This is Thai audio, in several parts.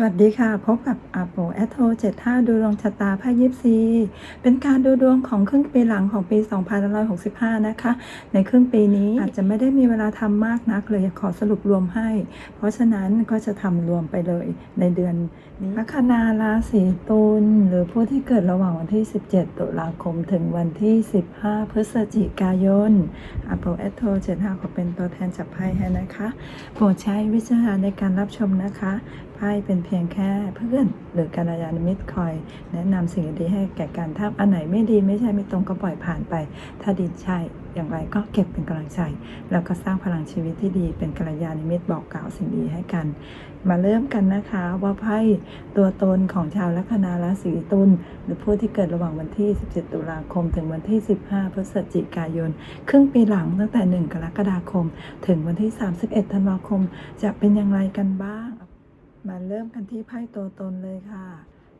สวัสดีค่ะ พบกับอาโปแอทโท75ดูดวงชะตาไพ่ยิปซีเป็นการดูดวงของครึ่งปีหลังของปี 2565 นะคะ ในครึ่งปีนี้อาจจะไม่ได้มีเวลาทำมากนักเลยขอสรุปรวมให้ เพราะฉะนั้นก็จะทำรวมไปเลยในเดือนนี้ลัคนาราศีตุลหรือผู้ที่เกิดระหว่างวันที่ 17 ตุลาคมถึงวันที่ 15 พฤศจิกายนอาโปแอทโท75ขอเป็นตัวแทนจับไพ่ให้นะคะโปรดใช้วิจารณญาณในการรับชมนะคะ ไพ่เป็นเพียงแค่เพื่อน หรือกัลยาณมิตรคอย แนะนำสิ่งดีให้แก่การถ้าอันไหนไม่ดีไม่ใช่ไม่ตรงก็ปล่อยผ่านไป ถ้าดีใช่อย่างไรก็เก็บเป็นกำลังใจ แล้วก็สร้างพลังชีวิตที่ดี เป็นกัลยาณมิตรบอกกล่าวสิ่งดีให้กัน มาเริ่มกันนะคะว่าไพ่ตัวตนของชาวลัคนาราศีตุลหรือผู้ที่เกิดระหว่างวันที่ 17 ตุลาคม ถึงวันที่ 15 พฤศจิกายน ครึ่งปีหลังตั้งแต่ 1 กรกฎาคม ถึงวันที่ 31 ธันวาคม จะเป็นอย่างไรกันบ้าง มาเริ่มกันที่ไพ่ตัวตนเลยค่ะ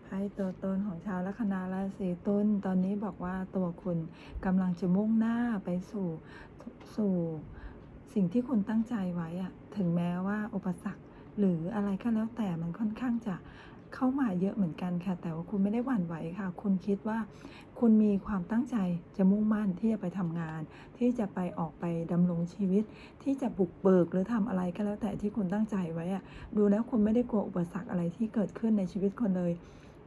ไพ่ตัวตนของชาวลัคนาราศีตุลตอนนี้บอกว่าตัวคุณกำลังจะมุ่งหน้าไปสู่สู่สิ่งที่คุณตั้งใจไว้อะถึงแม้ว่าอุปสรรคหรืออะไรก็แล้วแต่มันค่อนข้างจะ เข้ามาเยอะเหมือนกันค่ะ แต่ว่าคุณไม่ได้หวั่นไหวค่ะ คุณคิดว่า คุณมีความตั้งใจจะมุ่งมั่นที่จะไปทำงาน ที่จะไปออกไปดำรงชีวิต ที่จะบุกเบิกหรือทำอะไรก็แล้วแต่ที่คุณตั้งใจไว้อะดูแล้วคุณไม่ได้กลัวอุปสรรคอะไรที่เกิดขึ้นในชีวิตคนเลย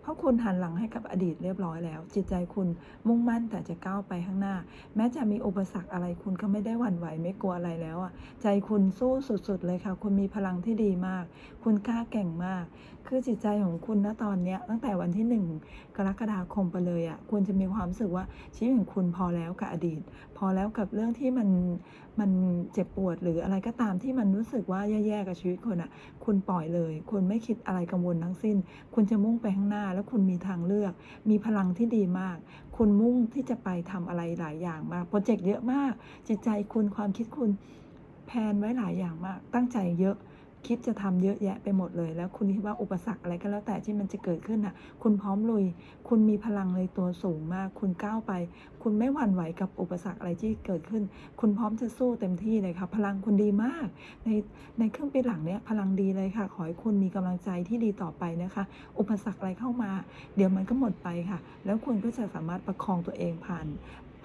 เพราะคุณหันหลังให้กับอดีตเรียบร้อยแล้ว จิตใจคุณมุ่งมั่นแต่จะก้าวไปข้างหน้า แม้จะมีอุปสรรคอะไรคุณก็ไม่ได้หวั่นไหวไม่กลัวอะไรแล้วอะใจคุณสู้สุดๆเลยค่ะ คุณมีพลังที่ดีมาก คุณกล้าเก่งมาก คือจิตใจของคุณณตอนเนี้ยตั้งแต่วันที่หนึ่งกรกฎาคมไปเลยอะคุณจะมีความรู้สึกว่าชีวิตของคุณพอแล้วกับอดีต พอแล้วกับเรื่องที่มันมันเจ็บปวดหรืออะไรก็ตามที่มันรู้สึกว่าแย่ๆกับชีวิตคุณอะ คุณปล่อยเลย คุณไม่คิดอะไรกังวลทั้งสิ้น คุณจะมุ่งไปข้างหน้า แล้วคุณมีทางเลือก มีพลังที่ดีมาก คุณมุ่งที่จะไปทำอะไรหลายอย่างมากโปรเจกต์เยอะมาก จิตใจคุณความคิดคุณแพนไว้หลายอย่างมาก ตั้งใจเยอะ คิดจะทำเยอะแยะไปหมดเลย แล้วคุณคิดว่าอุปสรรคอะไรก็แล้วแต่ที่มันจะเกิดขึ้นน่ะ คุณพร้อมลุย คุณมีพลังในตัวสูงมาก คุณก้าวไป คุณไม่หวั่นไหวกับอุปสรรคอะไรที่เกิดขึ้น คุณพร้อมจะสู้เต็มที่เลยค่ะ พลังคุณดีมาก ในในครึ่งปีหลังเนี้ยพลังดีเลยค่ะ ขอให้คุณมีกำลังใจที่ดีต่อไปนะคะ อุปสรรคอะไรเข้ามา เดี๋ยวมันก็หมดไปค่ะ แล้วคุณก็จะสามารถประคองตัวเองผ่าน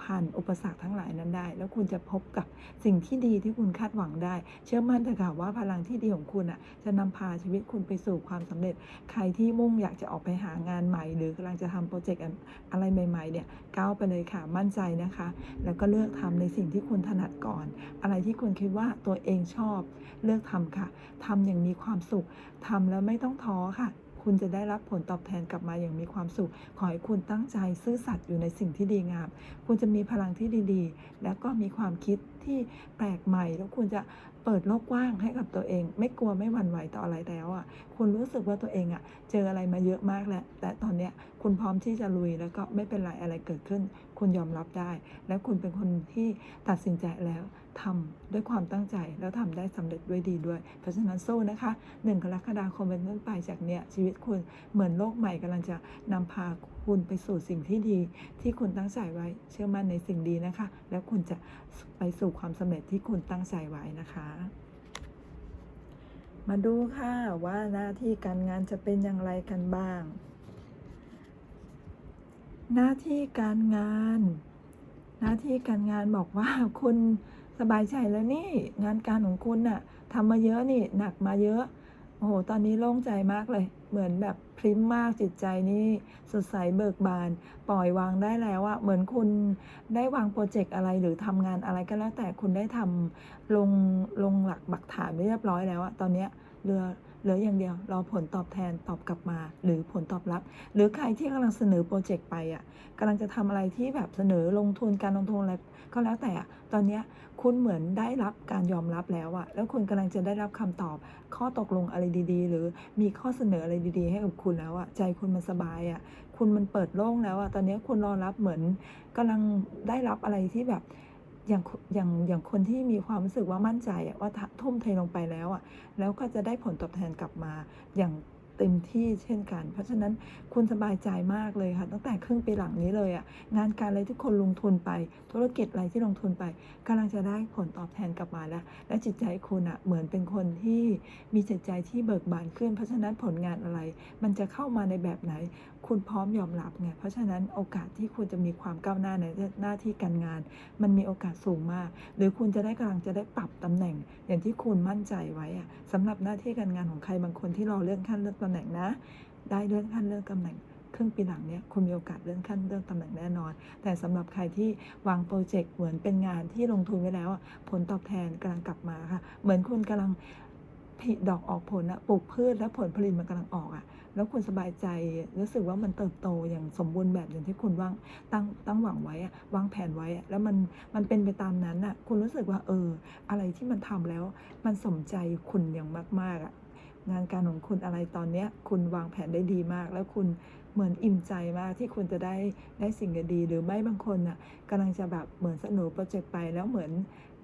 ผ่านอุปสรรคทั้งหลายนั้นได้ แล้วคุณจะพบกับสิ่งที่ดีที่คุณคาดหวังได้ เชื่อมั่นเถอะค่ะว่าพลังที่ดีของคุณอะจะนำพาชีวิตคุณไปสู่ความสำเร็จ ใครที่มุ่งอยากจะออกไปหางานใหม่ หรือกำลังจะทำโปรเจกต์อะไรใหม่ๆเนี่ยก้าวไปเลยค่ะมั่นใจนะคะ แล้วก็เลือกทำในสิ่งที่คุณถนัดก่อน อะไรที่คุณคิดว่าตัวเองชอบ เลือกทำค่ะทำอย่างมีความสุขทำแล้วไม่ต้องท้อค่ะ คุณจะได้รับผลตอบแทนกลับมาอย่างมีความสุข ขอให้คุณตั้งใจซื่อสัตย์อยู่ในสิ่งที่ดีงาม คุณจะมีพลังที่ดีๆ แล้วก็มีความคิดที่แปลกใหม่ แล้วคุณจะเปิดโลกกว้างให้กับตัวเอง ไม่กลัวไม่หวั่นไหวต่ออะไรแล้วอะ คุณรู้สึกว่าตัวเองอะ เจออะไรมาเยอะมากแล้ว แต่ตอนเนี้ยคุณพร้อมที่จะลุยแล้วก็ไม่เป็นไรอะไรเกิดขึ้น คุณยอมรับได้ แล้วคุณเป็นคนที่ตัดสินใจแล้ว ทำด้วยความตั้งใจแล้วทำได้สำเร็จด้วยดีด้วย เพราะฉะนั้นสู้นะคะหนึ่งกรกฎาคมเป็นต้นไปจากเนี้ยชีวิตคุณเหมือนโลกใหม่กำลังจะนำพาคุณไปสู่สิ่งที่ดี ที่คุณตั้งใจไว้เชื่อมั่นในสิ่งดีนะคะ แล้วคุณจะไปสู่ความสำเร็จที่คุณตั้งใจไว้นะคะมาดูค่ะว่าหน้าที่การงานจะเป็นอย่างไรกันบ้าง หน้าที่การงาน หน้าที่การงานบอกว่าคุณ สบายใจแล้วนี่ งานการของคุณน่ะทำมาเยอะนี่หนักมาเยอะโอ้โหตอนนี้โล่งใจมากเลย เหมือนแบบพริ้มมากจิตใจนี่สดใสเบิกบาน ปล่อยวางได้แล้วอะเหมือนคุณได้วางโปรเจกต์อะไรหรือทำงานอะไรก็แล้วแต่คุณได้ทำลงลงหลักบักฐานเรียบร้อยแล้วอะตอนเนี้ยเรือเหลืออย่างเดียวรอผลตอบแทนตอบกลับมา หรือผลตอบรับ หรือใครที่กำลังเสนอโปรเจกต์ไปอะกำลังจะทำอะไรที่แบบเสนอลงทุนการลงทุนอะไรก็แล้วแต่อะตอนเนี้ย คุณเหมือนได้รับการยอมรับแล้วอะแล้วคุณกำลังจะได้รับคำตอบ ข้อตกลงอะไรดีๆ หรือมีข้อเสนออะไรดีๆ ให้กับคุณแล้วอะใจคุณมันสบายอะคุณมันเปิดโล่งแล้วอะตอนนี้คุณรอรับเหมือนกำลังได้รับอะไรที่แบบอย่างอย่างอย่างคนที่มีความรู้สึกว่ามั่นใจอะว่าทุ่มเทลงไปแล้วอะแล้วก็จะได้ผลตอบแทนกลับมาอย่าง เต็มที่เช่นกัน เพราะฉะนั้นคุณสบายใจมากเลยค่ะ ตั้งแต่ครึ่งปีหลังนี้เลยอะ่ะงานการอะไรที่คนลงทุนไป ธุรกิจอะไรที่ลงทุนไปกำลังจะได้ผลตอบแทนกลับมาแล้ว และจิตใจคุณอะ่ะเหมือนเป็นคนที่มีจิตใจที่เบิกบานขึ้น เพราะฉะนั้นผลงานอะไร มันจะเข้ามาในแบบไหนคุณพร้อมยอมรับไงเพราะฉะนั้นโอกาสที่คุณจะมีความก้าวหน้าในหน้าที่การงาน มันมีโอกาสสูงมาก หรือคุณจะได้กำลังจะได้ปรับตำแหน่ง อย่างที่คุณมั่นใจไว้อะสำหรับหน้าที่การงานของใครบางคนที่รอเลื่อนขั้นเลื่อนตำแหน่งนะ ได้เลื่อนขั้นเลื่อนตำแหน่งครึ่งปีหลังเนี้ยคุณมีโอกาสเลื่อนขั้นเลื่อนตำแหน่งแน่นอน แต่สำหรับใครที่วางโปรเจกต์เหมือนเป็นงานที่ลงทุนไว้แล้วผลตอบแทนกำลังกลับมาค่ะ เหมือนคุณกำลังผลิดอกออกผลอะปลูกพืชแล้วผลผลิตมันกำลังออกอะ แล้วคุณสบายใจรู้สึกว่ามันเติบโตอย่างสมบูรณ์แบบอย่างที่คุณวางตั้งตั้งหวังไว้อะวางแผนไว้อะแล้วมันมันเป็นไปตามนั้นอะคุณรู้สึกว่าเออ อะไรที่มันทำแล้ว มันสมใจคุณอย่างมากๆอะงานการของคุณอะไรตอนเนี้ย คุณวางแผนได้ดีมาก แล้วคุณเหมือนอิ่มใจมากที่คุณจะได้ได้สิ่งดี หรือไม่บางคนน่ะกำลังจะแบบเหมือนเสนอโปรเจกต์ไปแล้วเหมือน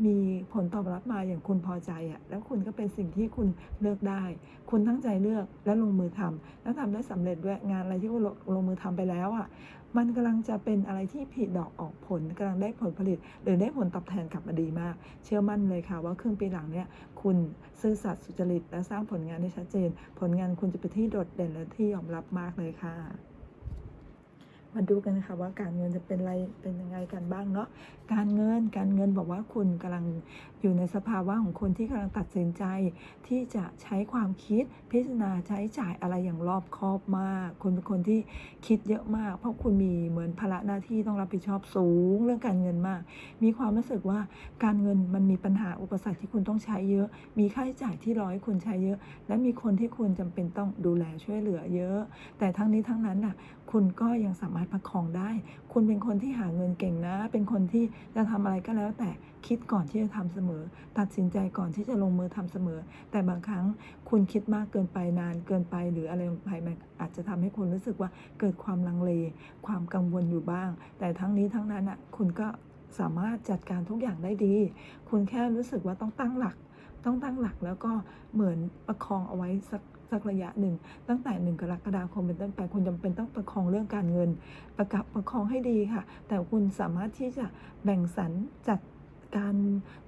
มีผลตอบรับมาอย่างคุณพอใจอะแล้วคุณก็เป็นสิ่งที่คุณเลือกได้ คุณตั้งใจเลือกและลงมือทำแล้วทำได้สำเร็จด้วยงานอะไรที่คุณลงลงมือทำไปแล้วอะมันกำลังจะเป็นอะไรที่ผิดอกออกผลกำลังได้ผลผลิต หรือได้ผลตอบแทนกลับมาดีมาก เชื่อมั่นเลยค่ะว่าครึ่งปีหลังเนี่ยคุณซื่อสัตย์สุจริตและสร้างผลงานได้ชัดเจน ผลงานคุณจะเป็นที่โดดเด่นและที่ยอมรับมากเลยค่ะ มาดูกันนะคะว่าการเงินจะเป็นอะไรเป็นยังไงกันบ้างเนาะการเงินการเงินบอกว่าคุณกำลังอยู่ในสภาวะของคนที่กำลังตัดสินใจ ที่จะใช้ความคิดพิจารณาใช้จ่ายอะไรอย่างรอบคอบมาก คุณเป็นคนที่คิดเยอะมาก เพราะคุณมีเหมือนภาระหน้าที่ต้องรับผิดชอบสูงเรื่องการเงินมาก มีความรู้สึกว่าการเงินมันมีปัญหาอุปสรรคที่คุณต้องใช้เยอะ มีค่าใช้จ่ายที่รอให้คุณใช้เยอะ และมีคนที่คุณจำเป็นต้องดูแลช่วยเหลือเยอะ แต่ทั้งนี้ทั้งนั้นน่ะคุณก็ยังสามารถประคองได้ คุณเป็นคนที่หาเงินเก่งนะ เป็นคนที่จะทำอะไรก็แล้ว แต่คิดก่อนที่จะทำเสมอ ตัดสินใจก่อนที่จะลงมือทำเสมอ แต่บางครั้งคุณคิดมากเกินไปนานเกินไป หรืออะไรไปมันอาจจะทำให้คุณรู้สึกว่าเกิดความลังเล ความกังวลอยู่บ้าง แต่ทั้งนี้ทั้งนั้นอะคุณก็สามารถจัดการทุกอย่างได้ดี คุณแค่รู้สึกว่าต้องตั้งหลัก ต้องตั้งหลักแล้วก็เหมือนประคองเอาไว้สัก สักระยะหนึ่ง ตั้งแต่หนึ่งกรกฎาคมเป็นต้นไปคุณจำเป็นต้องประคองเรื่องการเงิน ประกับประคองให้ดีค่ะ แต่คุณสามารถที่จะแบ่งสรรจัดการ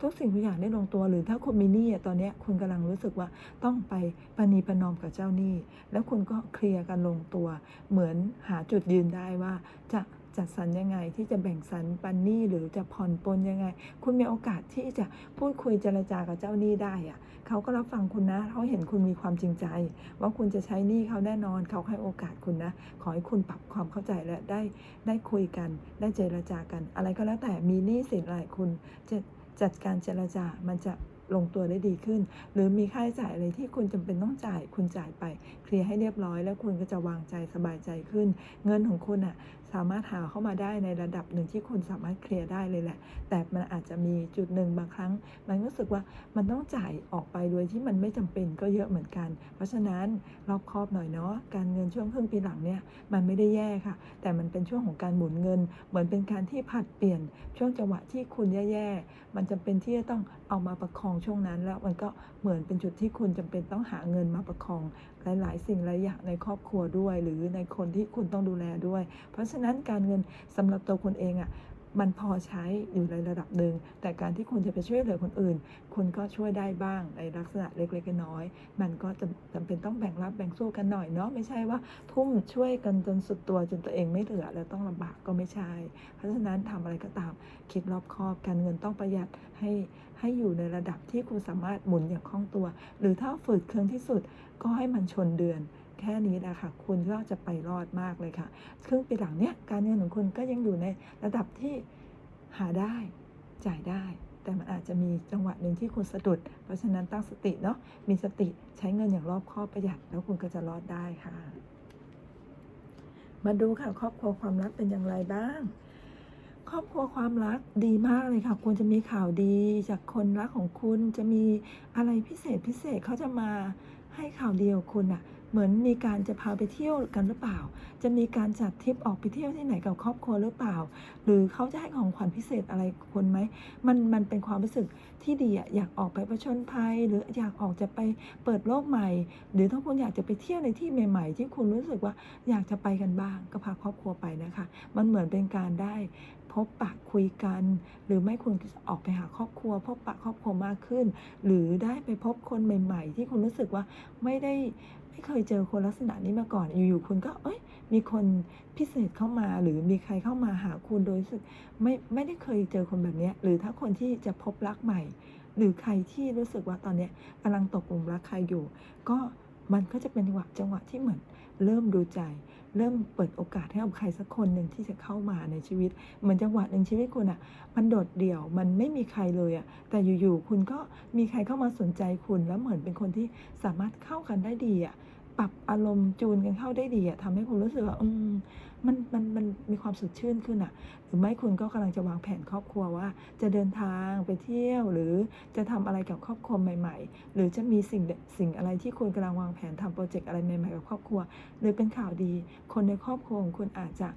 ทุกสิ่งทุกอย่างได้ลงตัวหรือถ้าคุณมีหนี้ตอนนี้คุณกำลังรู้สึกว่าต้องไปปณีประนอมกับเจ้าหนี้ แล้วคุณก็เคลียร์กันลงตัว เหมือนหาจุดยืนได้ว่าจะ จัดสรรยังไง ที่จะแบ่งสรรปันหนี้หรือจะผ่อนปลนยังไง คุณมีโอกาสที่จะพูดคุยเจรจากับเจ้าหนี้ได้อะเขาก็รับฟังคุณนะเขาเห็นคุณมีความจริงใจ ว่าคุณจะใช้หนี้เขาแน่นอนเขาให้โอกาสคุณนะ ขอให้คุณปรับความเข้าใจและได้ได้คุยกัน ได้เจรจากัน อะไรก็แล้วแต่มีหนี้สินอะไรคุณจะจัดการเจรจามันจะลงตัวได้ดีขึ้น หรือมีค่าใช้จ่ายอะไรที่คุณจำเป็นต้องจ่ายคุณจ่ายไป เคลียร์ให้เรียบร้อยแล้วคุณก็จะวางใจสบายใจขึ้น เงินของคุณอะ สามารถหาเข้ามาได้ในระดับหนึ่งที่คุณสามารถเคลียร์ได้เลยแหละ แต่มันอาจจะมีจุดหนึ่งบางครั้ง มันรู้สึกว่ามันต้องจ่ายออกไปโดยที่มันไม่จำเป็นก็เยอะเหมือนกัน เพราะฉะนั้นรอบคอบหน่อยเนาะการเงินช่วงครึ่งปีหลังเนี่ยมันไม่ได้แย่ค่ะ แต่มันเป็นช่วงของการหมุนเงิน เหมือนเป็นการที่ผัดเปลี่ยนช่วงจังหวะที่คุณแย่ๆมันจำเป็นที่จะต้องเอามาประคองช่วงนั้น แล้วมันก็เหมือนเป็นจุดที่คุณจำเป็นต้องหาเงินมาประคอง หลายๆ สิ่งหลายอย่างในครอบครัวด้วย หรือในคนที่คุณต้องดูแลด้วย เพราะฉะนั้นการเงินสำหรับตัวคุณเองอะ่ะมันพอใช้อยู่ในระดับหนึ่ง แต่การที่คุณจะไปช่วยเหลือคนอื่น คุณก็ช่วยได้บ้างในลักษณะเล็กๆน้อยๆมันก็จะจำเป็นต้องแบ่งรับแบ่งสู้กันหน่อยเนาะไม่ใช่ว่าทุ่มช่วยกันจนสุดตัวจนตัวเองไม่เหลือแล้วต้องลำบากก็ไม่ใช่ เพราะฉะนั้นทำอะไรก็ตามคิดรอบคอบการเงินต้องประหยัดให้ ให้อยู่ในระดับที่คุณสามารถหมุนอย่างคล่องตัว หรือถ้าฝืดเครื่องที่สุดก็ให้มันชนเดือน แค่นี้นะค่ะ คุณก็จะไปรอดมากเลยค่ะ ครึ่งปีหลังเนี้ยการเงินของคุณก็ยังอยู่ในระดับที่หาได้จ่ายได้แต่มันอาจจะมีจังหวะหนึ่งที่คุณสะดุด เพราะฉะนั้นตั้งสติเนาะ มีสติใช้เงินอย่างรอบคอบประหยัด แล้วคุณก็จะรอดได้ค่ะ มาดูค่ะครอบครัวความรักเป็นอย่างไรบ้าง ครอบครัวความรักดีมากเลยค่ะคุณจะมีข่าวดีจากคนรักของคุณจะมีอะไรพิเศษพิเศษเขาจะมาให้ข่าวดีกับคุณอะเหมือนมีการจะพาไปเที่ยวกันหรือเปล่า จะมีการจัดทริปออกไปเที่ยวที่ไหนกับครอบครัวหรือเปล่า หรือเขาจะให้ของขวัญพิเศษอะไรคุณไหม มันมันเป็นความรู้สึกที่ดีอะอยากออกไปประชนภัย หรืออยากออกจะไปเปิดโลกใหม่ หรือถ้าคุณอยากจะไปเที่ยวในที่ใหม่ๆ ที่คุณรู้สึกว่าอยากจะไปกันบ้าง ก็พาครอบครัวไปนะคะ มันเหมือนเป็นการได้ พบปะคุยกัน หรือไม่คุณออกไปหาครอบครัว พบปะครอบครัวมากขึ้น หรือได้ไปพบคนใหม่ ๆ ที่คุณรู้สึกว่าไม่ได้ไม่เคยเจอคนลักษณะนี้มาก่อน อยู่ๆคุณก็เอ้ยมีคนพิเศษเข้ามา หรือมีใครเข้ามาหาคุณโดยรู้สึกไม่ไม่ได้เคยเจอคนแบบเนี้ยหรือถ้าคนที่จะพบรักใหม่ หรือใครที่รู้สึกว่าตอนเนี้ยกำลังตกหลุมรักใครอยู่ ก็ มันก็จะเป็นจังหวะจังหวะที่เหมือนเริ่มดูใจ เริ่มเปิดโอกาสให้กับใครสักคนหนึ่งที่จะเข้ามาในชีวิตเหมือนจังหวะหนึ่งชีวิตคุณอะมันโดดเดี่ยวมันไม่มีใครเลยอะแต่อยู่ๆคุณก็มีใครเข้ามาสนใจคุณแล้วเหมือนเป็นคนที่สามารถเข้ากันได้ดีอะ ปรับอารมณ์จูนกันเข้าได้ดีอะทำให้คุณรู้สึกว่าอืมมันมันมันมีความสดชื่นขึ้นอะหรือไม่คุณก็กำลังจะวางแผนครอบครัวว่า จะเดินทางไปเที่ยว หรือจะทำอะไรกับครอบครัวใหม่ ๆ หรือจะมีสิ่งสิ่งอะไรที่คุณกำลังวางแผนทำโปรเจกต์อะไรใหม่ๆกับครอบครัว หรือเป็นข่าวดี คนในครอบครัวของคุณอาจจะ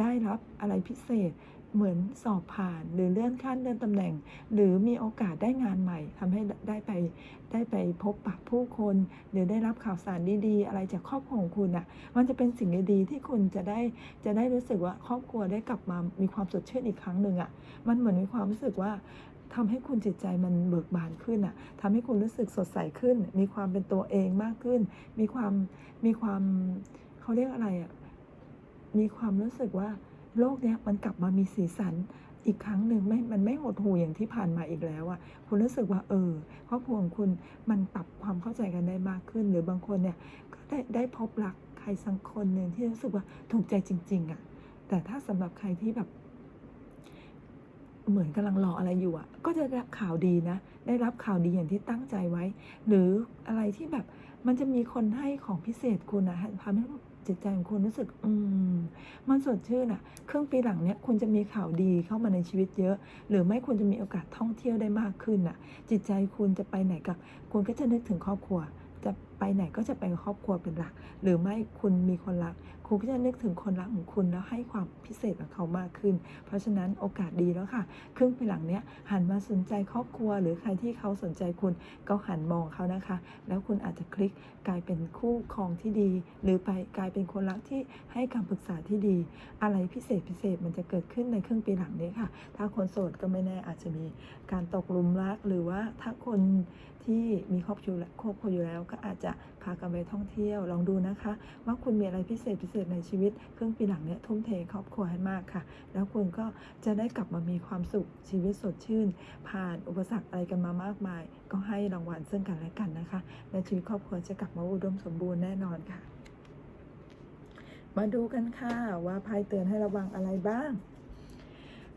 ได้รับอะไรพิเศษ เหมือนสอบผ่านหรือเลื่อนขั้นเลื่อนตำแหน่ง หรือมีโอกาสได้งานใหม่ทำให้ได้ไปได้ไปพบปะผู้คน หรือได้รับข่าวสารดีๆ อะไรจากครอบครัวของคุณอะมันจะเป็นสิ่งดีๆที่คุณจะได้จะได้รู้สึกว่าครอบครัวได้กลับมามีความสดชื่นอีกครั้งหนึ่งอะมันเหมือนมีความรู้สึกว่าทำให้คุณจิตใจมันเบิกบานขึ้นอะทำให้คุณรู้สึกสดใสขึ้น มีความเป็นตัวเองมากขึ้น มีความมีความเขาเรียกอะไรอะ มีความรู้สึกว่า โลกเนี้ยมันกลับมามีสีสันอีกครั้งหนึ่งไม่มันไม่หดหู่อย่างที่ผ่านมาอีกแล้วอะคุณรู้สึกว่าเออครอบครัวของคุณมันปรับความเข้าใจกันได้มากขึ้น หรือบางคนเนี่ยก็ได้ได้พบรักใครสักคนหนึ่งที่รู้สึกว่าถูกใจจริง ๆอะแต่ถ้าสำหรับใครที่แบบเหมือนกำลังรออะไรอยู่อะ ก็จะได้รับข่าวดีนะ ได้รับข่าวดีอย่างที่ตั้งใจไว้ หรืออะไรที่แบบมันจะมีคนให้ของพิเศษคุณนะทำให้ จิตใจของคุณรู้สึก อืม มันสดชื่นอะครึ่งปีหลังเนี้ยคุณจะมีข่าวดีเข้ามาในชีวิตเยอะ หรือไม่คุณจะมีโอกาสท่องเที่ยวได้มากขึ้นอะ จิตใจคุณจะไปไหนกับคุณก็จะนึกถึงครอบครัว จะไปไหนก็จะไปครอบครัวเป็นหลัก หรือไม่คุณมีคนรัก คุณก็จะนึกถึงคนรักของคุณแล้วให้ความพิเศษกับเขามากขึ้น เพราะฉะนั้นโอกาสดีแล้วค่ะ ครึ่งปีหลังเนี้ยหันมาสนใจครอบครัว หรือใครที่เขาสนใจคุณก็หันมองเขานะคะ แล้วคุณอาจจะคลิกกลายเป็นคู่ครองที่ดี หรือไปกลายเป็นคนรักที่ให้คำปรึกษาที่ดี อะไรพิเศษพิเศษมันจะเกิดขึ้นในครึ่งปีหลังนี้ค่ะ ถ้าคนโสดก็ไม่แน่อาจจะมีการตกหลุมรักหรือว่าถ้าคน ที่มีครอบครัวครอบครัวอยู่แล้ว ก็อาจจะพากันไปท่องเที่ยว ลองดูนะคะ ว่าคุณมีอะไรพิเศษพิเศษในชีวิตครึ่งปีหลังเนี้ยทุ่มเทครอบครัวให้มากค่ะ แล้วคุณก็จะได้กลับมามีความสุขชีวิตสดชื่น ผ่านอุปสรรคอะไรกันมามากมาย ก็ให้รางวัลซึ่งกันและกันนะคะและชีวิตครอบครัวจะกลับมาอุดมสมบูรณ์แน่นอนค่ะ มาดูกันค่ะว่าไพ่เตือนให้ระวังอะไรบ้าง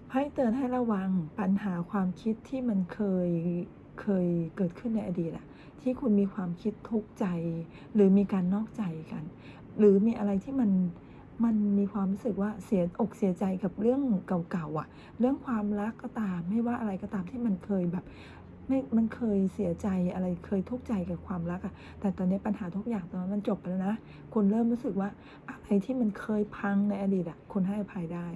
ไพ่เตือนให้ระวังปัญหาความคิดที่มันเคย เคยเกิดขึ้นในอดีตอะที่คุณมีความคิดทุกข์ใจ หรือมีการนอกใจกัน หรือมีอะไรที่มันมันมีความรู้สึกว่าเสียอกเสียใจกับเรื่องเก่าๆอะเรื่องความรักก็ตาม ไม่ว่าอะไรก็ตามที่มันเคยแบบไม่มันเคยเสียใจอะไรเคยทุกข์ใจกับความรักอะแต่ตอนนี้ปัญหาทุกอย่างตอนนั้นมันจบไปแล้วนะคุณเริ่มรู้สึกว่าอะไรที่มันเคยพังในอดีตอะคุณให้อภัยได้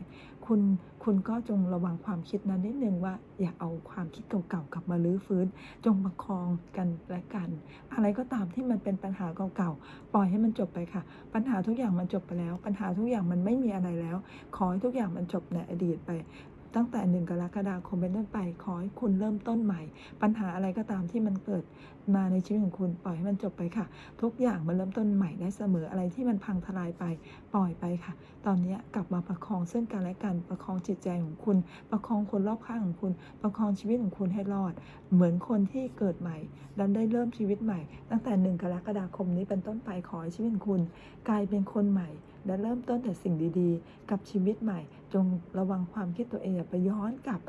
คุณคุณก็จงระวังความคิดนั้นนิดนึงว่า อย่าเอาความคิดเก่าๆกลับมาลื้อฟื้น จงประคองกันและกัน อะไรก็ตามที่มันเป็นปัญหาเก่าๆปล่อยให้มันจบไปค่ะ ปัญหาทุกอย่างมันจบไปแล้ว ปัญหาทุกอย่างมันไม่มีอะไรแล้ว ขอให้ทุกอย่างมันจบในอดีตไป ตั้งแต่หนึ่งกรกฎาคมเป็นต้นไป ขอให้คุณเริ่มต้นใหม่ ปัญหาอะไรก็ตามที่มันเกิดมาในชีวิตของคุณปล่อยให้มันจบไปค่ะ ทุกอย่างมันเริ่มต้นใหม่ได้เสมออะไรที่มันพังทลายไปปล่อยไปค่ะ ตอนนี้กลับมาประคองซึ่งกันและกันประคองจิตใจของคุณ ประคองคนรอบข้างของคุณ ประคองชีวิตของคุณให้รอด เหมือนคนที่เกิดใหม่แล้วได้เริ่มชีวิตใหม่ ตั้งแต่หนึ่งกรกฎาคมนี้เป็นต้นไปขอให้ชีวิตคุณ กลายเป็นคนใหม่และเริ่มต้นแต่สิ่งดีๆ กับชีวิตใหม่ จงระวังความคิดตัวเองอย่าไปย้อนกลับ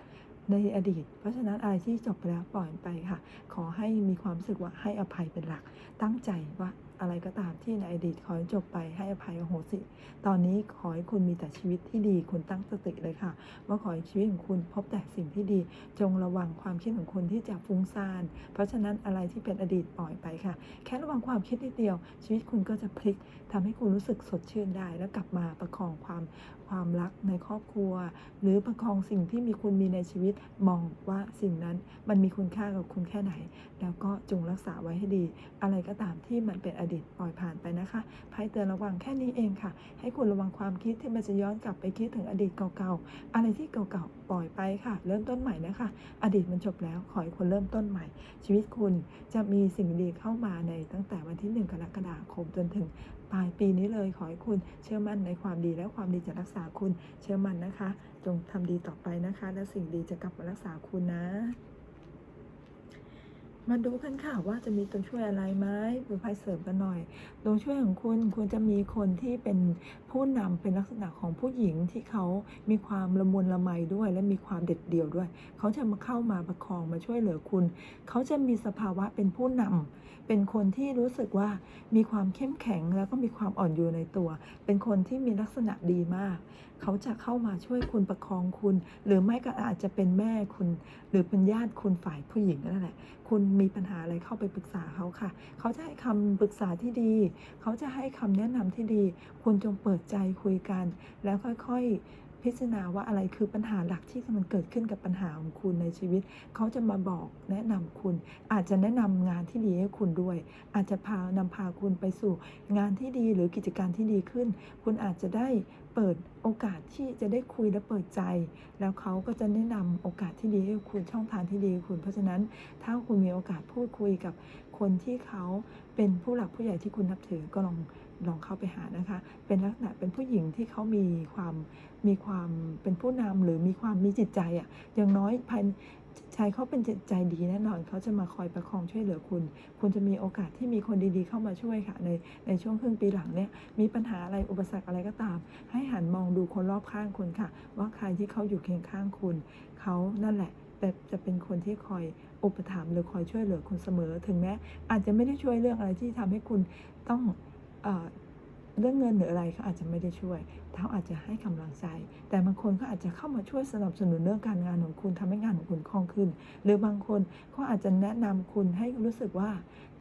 ในอดีต เพราะฉะนั้นอะไรที่จบไปแล้วปล่อยไปค่ะ ขอให้มีความรู้สึกว่าให้อภัยเป็นหลัก ตั้งใจว่าอะไรก็ตามที่ในอดีตขอให้จบไปให้อภัยอโหสิ ตอนนี้ขอให้คุณมีแต่ชีวิตที่ดีคุณตั้งสติเลยค่ะ ว่าขอให้ชีวิตของคุณพบแต่สิ่งที่ดี จงระวังความคิดของคุณที่จะฟุ้งซ่าน เพราะฉะนั้นอะไรที่เป็นอดีตปล่อยไปค่ะ แค่ระวังความคิดนิดเดียว ชีวิตคุณก็จะพลิก ทำให้คุณรู้สึกสดชื่นได้ แล้วกลับมาประคองความความรักในครอบครัว หรือประคองสิ่งที่มีคุณมีในชีวิตมองว่าสิ่งนั้นมันมีคุณค่ากับคุณแค่ไหน แล้วก็จงรักษาไว้ให้ดี อะไรก็ตามที่มันเป็นอดีตปล่อยผ่านไปนะคะไพ่เตือนระวังแค่นี้เองค่ะ ให้คุณระวังความคิดที่มันจะย้อนกลับไปคิดถึงอดีตเก่าๆอะไรที่เก่าๆปล่อยไปค่ะ เริ่มต้นใหม่นะคะ อดีตมันจบแล้วขอให้คุณเริ่มต้นใหม่ ชีวิตคุณจะมีสิ่งดีเข้ามาในตั้งแต่วันที่ 1 กรกฎาคมจนถึง ปลายปีนี้เลยขอให้คุณเชื่อมั่นในความดีและความดีจะรักษาคุณเชื่อมั่นนะคะ จงทำดีต่อไปนะคะ และสิ่งดีจะกลับมารักษาคุณนะ มาดูกันค่ะว่าจะมีตัวช่วยอะไรไหมดูไพ่เสริมกันหน่อย ตัวช่วยของคุณควรจะมีคนที่เป็นผู้นำเป็นลักษณะของผู้หญิงที่เขามีความละมุนละไมด้วย และมีความเด็ดเดี่ยวด้วย เขาจะมาเข้ามาประคองมาช่วยเหลือคุณ เขาจะมีสภาวะเป็นผู้นำเป็นคนที่รู้สึกว่ามีความเข้มแข็งแล้วก็มีความอ่อนโยนในตัว เป็นคนที่มีลักษณะดีมาก เขาจะเข้ามาช่วยคุณประคองคุณ หรือไม่ก็อาจจะเป็นแม่คุณ หรือเป็นญาติคุณฝ่ายผู้หญิงนั่นแหละ คุณมีปัญหาอะไรเข้าไปปรึกษาเขาค่ะ เขาจะให้คำปรึกษาที่ดี เขาจะให้คำแนะนำที่ดี คุณจงเปิดใจคุยกัน แล้วค่อยๆ พิจารณาว่าอะไรคือปัญหาหลักที่มันเกิดขึ้นกับปัญหาของคุณในชีวิต เขาจะมาบอกแนะนำคุณ อาจจะแนะนำงานที่ดีให้คุณด้วย อาจจะพานำพาคุณไปสู่งานที่ดีหรือกิจการที่ดีขึ้น คุณอาจจะได้เปิดโอกาสที่จะได้คุยและเปิดใจ แล้วเขาก็จะแนะนำโอกาสที่ดีให้คุณช่องทางที่ดีคุณ เพราะฉะนั้นถ้าคุณมีโอกาสพูดคุยกับคนที่เขาเป็นผู้หลักผู้ใหญ่ที่คุณนับถือก็ลอง ลองเข้าไปหานะคะ เป็นลักษณะเป็นผู้หญิงที่เขามีความมีความเป็นผู้นำหรือมีความมีจิตใจอะ่ะอย่างน้อยภายจิตใจเขาเป็นจิตใจดีแน่นอนเขาจะมาคอยประคองช่วยเหลือคุณ คุณจะมีโอกาสที่มีคนดีๆ เข้ามาช่วยค่ะในในช่วงครึ่งปีหลังเนี่ยมีปัญหาอะไรอุปสรรคอะไรก็ตาม ให้หันมองดูคนรอบข้างคุณค่ะ ว่าใครที่เขาอยู่เคียงข้างคุณเขานั่นแหละแต่จะเป็นคนที่คอยอุปถัมภ์หรือคอยช่วยเหลือคุณเสมอ ถึงแม้อาจจะไม่ได้ช่วยเรื่องอะไรที่ทำให้คุณต้อง เรื่องเงินหรืออะไรเขาอาจจะไม่ได้ช่วยเขาอาจจะให้กำลังใจ แต่บางคนก็อาจจะเข้ามาช่วยสนับสนุนเรื่องการงานของคุณทำให้งานของคุณคล่องขึ้น หรือบางคนก็อาจจะแนะนำคุณให้รู้สึกว่า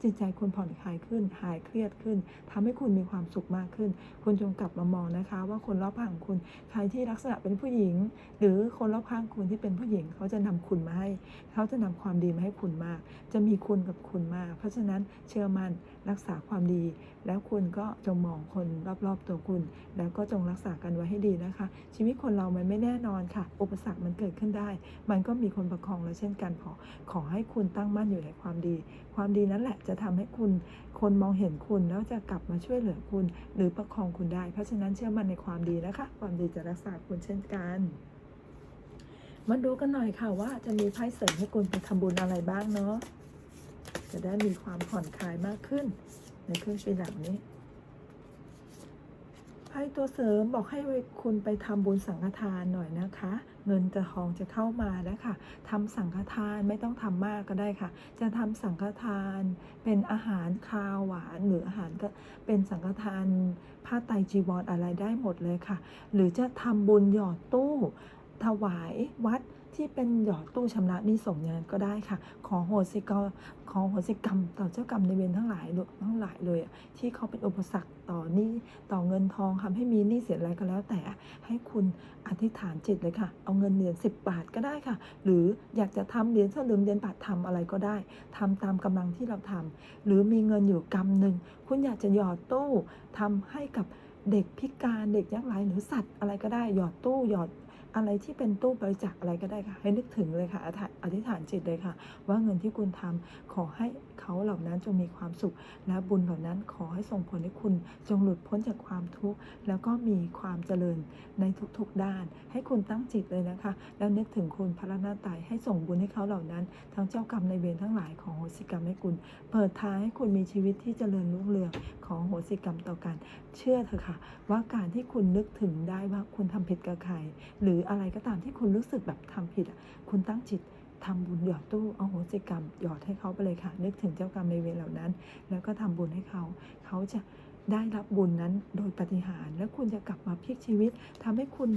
จิตใจคุณผ่อนคลายขึ้น หายเครียดขึ้นทำให้คุณมีความสุขมากขึ้น คุณจงกลับมามองนะคะ ว่าคนรอบข้างคุณใครที่ลักษณะเป็นผู้หญิง หรือคนรอบข้างคุณที่เป็นผู้หญิง เขาจะนำคุณมาให้ เขาจะนำความดีมาให้คุณมาก จะมีคุณกับคุณมาก เพราะฉะนั้นเชื่อมั่นรักษาความดี แล้วคุณก็จงมองคนรอบๆตัวคุณ แล้วก็จงรักษากันไว้ให้ดีนะคะ ชีวิตคนเรามันไม่แน่นอนค่ะ อุปสรรคมันเกิดขึ้นได้ มันก็มีคนประคองแล้วเช่นกันขอขอให้คุณตั้งมั่นอยู่ในความดี ความดีนั่นแหละจะทำให้คุณคนมองเห็นคุณแล้วจะกลับมาช่วยเหลือคุณ หรือประคองคุณได้ เพราะฉะนั้นเชื่อมั่นในความดีนะคะ ความดีจะรักษาคุณเช่นกันมาดูกันหน่อยค่ะว่าจะมีไพ่เสริมให้คุณไปทำบุญอะไรบ้างเนาะจะได้มีความผ่อนคลายมากขึ้น ในครึ่งปีหลังนี้ไพ่ตัวเสริมบอกให้คุณไปทำบุญสังฆทานหน่อยนะคะ เงินจะทองจะเข้ามาแล้วค่ะทำสังฆทานไม่ต้องทำมากก็ได้ค่ะ จะทำสังฆทานเป็นอาหารคาวหวานหรืออาหารก็เป็นสังฆทานผ้าไตจีวรออะไรได้หมดเลยค่ะ หรือจะทำบุญหยอดตู้ถวายวัด ที่เป็นหยอดตู้ชำระหนี้ส่งเงินก็ได้ค่ะ ขอโหสิกรรมขอโหสิกรรมต่อเจ้ากรรมในเวรทั้งหลายด้วยทั้งหลายเลย ที่เขาเป็นอุปสรรคต่อนี้ต่อเงินทองทำให้มีหนี้เสียอะไรก็แล้ว แต่ให้คุณอธิษฐานจิตเลยค่ะ เอาเงินเหรียญสิบาทก็ได้ค่ะ หรืออยากจะทำเหรียญสลึงเหรียญบาททำอะไรก็ได้ทำตามกำลังที่เราทำหรือมีเงินอยู่กำหนึ่งคุณอยากจะหยอดตู้ทำให้กับเด็กพิการเด็กยากไร้หรือสัตว์อะไรก็ได้หยอดตู้หยอด อะไรที่เป็นตู้บริจาคอะไรก็ได้ค่ะ ให้นึกถึงเลยค่ะอธิษฐานจิตเลยค่ะ ว่าเงินที่คุณทำขอให้เขาเหล่านั้นจงมีความสุข และบุญเหล่านั้นขอให้ส่งผลให้คุณจงหลุดพ้นจากความทุกข์แล้วก็มีความเจริญในทุกๆด้าน ให้คุณตั้งจิตเลยนะคะ แล้วนึกถึงคุณพระรัตนตรัยให้ส่งบุญให้เขาเหล่านั้น ทั้งเจ้ากรรมในเวรทั้งหลายของโหสิกรรมให้คุณ เปิดทางให้คุณมีชีวิตที่เจริญรุ่งเรืองของโหสิกรรมต่อกัน เชื่อเถอะค่ะ ว่าการที่คุณนึกถึงได้ว่าคุณทำผิดกับใคร หรืออะไรก็ตามที่คุณรู้สึกแบบทำผิดอะคุณตั้งจิตทำบุญหยอดตู้เอาโหสิกรรมหยอดให้เขาไปเลยค่ะ นึกถึงเจ้ากรรมในเวรเหล่านั้น แล้วก็ทำบุญให้เขา เขาจะ ได้รับบุญนั้นโดยปฏิหารแล้วคุณจะกลับมาพลิกชีวิตทำให้คุณ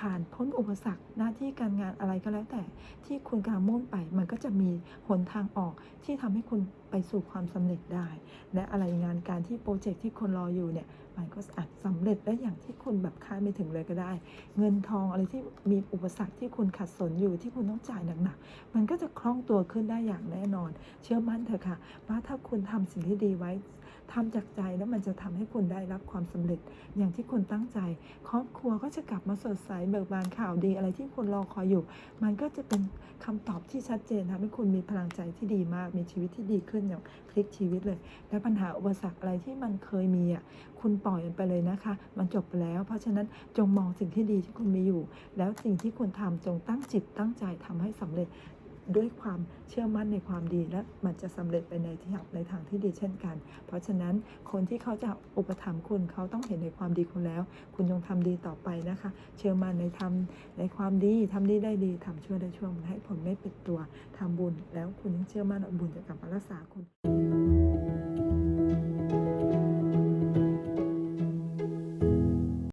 ผ่านพ้นอุปสรรคหน้าที่การงานอะไรก็แล้วแต่ ที่คุณกำลังมุ่งไป มันก็จะมีหนทางออกที่ทำให้คุณไปสู่ความสำเร็จได้ และอะไรงานการที่โปรเจกต์ที่คนรออยู่เนี่ยมันก็อาจสำเร็จได้อย่างที่คุณแบบคาดไม่ถึงเลยก็ได้ เงินทองอะไรที่มีอุปสรรคที่คุณขัดสนอยู่ที่คุณต้องจ่ายหนักๆมันก็จะคล่องตัวขึ้นได้อย่างแน่นอน เชื่อมั่นเถอะค่ะว่าถ้าคุณทำสิ่งที่ดีไว้ ทำจากใจแล้วมันจะทำให้คุณได้รับความสำเร็จอย่างที่คุณตั้งใจ ครอบครัวก็จะกลับมาสดใสเบิกบานข่าวดีอะไรที่คุณรอคอยอยู่ มันก็จะเป็นคำตอบที่ชัดเจนทำให้คุณมีพลังใจที่ดีมาก มีชีวิตที่ดีขึ้นอย่างพลิกชีวิตเลย และปัญหาอุปสรรคอะไรที่มันเคยมีอะคุณปล่อยมันไปเลยนะคะ มันจบไปแล้ว เพราะฉะนั้นจงมองสิ่งที่ดีที่คุณมีอยู่ แล้วสิ่งที่คุณทำจงตั้งจิตตั้งใจทำให้สำเร็จ ด้วยความเชื่อมั่นในความดีและมันจะสำเร็จไปในที่ในทางที่ดีเช่นกัน เพราะฉะนั้นคนที่เขาจะอุปถัมภ์คุณเขาต้องเห็นในความดีคุณแล้ว คุณจงทำดีต่อไปนะคะ เชื่อมั่นในทำในความดีทำดีได้ดีทำชั่วได้ชั่วมันให้ผลไม่ปิดตัวทำบุญ แล้วคุณยังเชื่อมั่นว่าบุญจะกลับมารักษาคุณ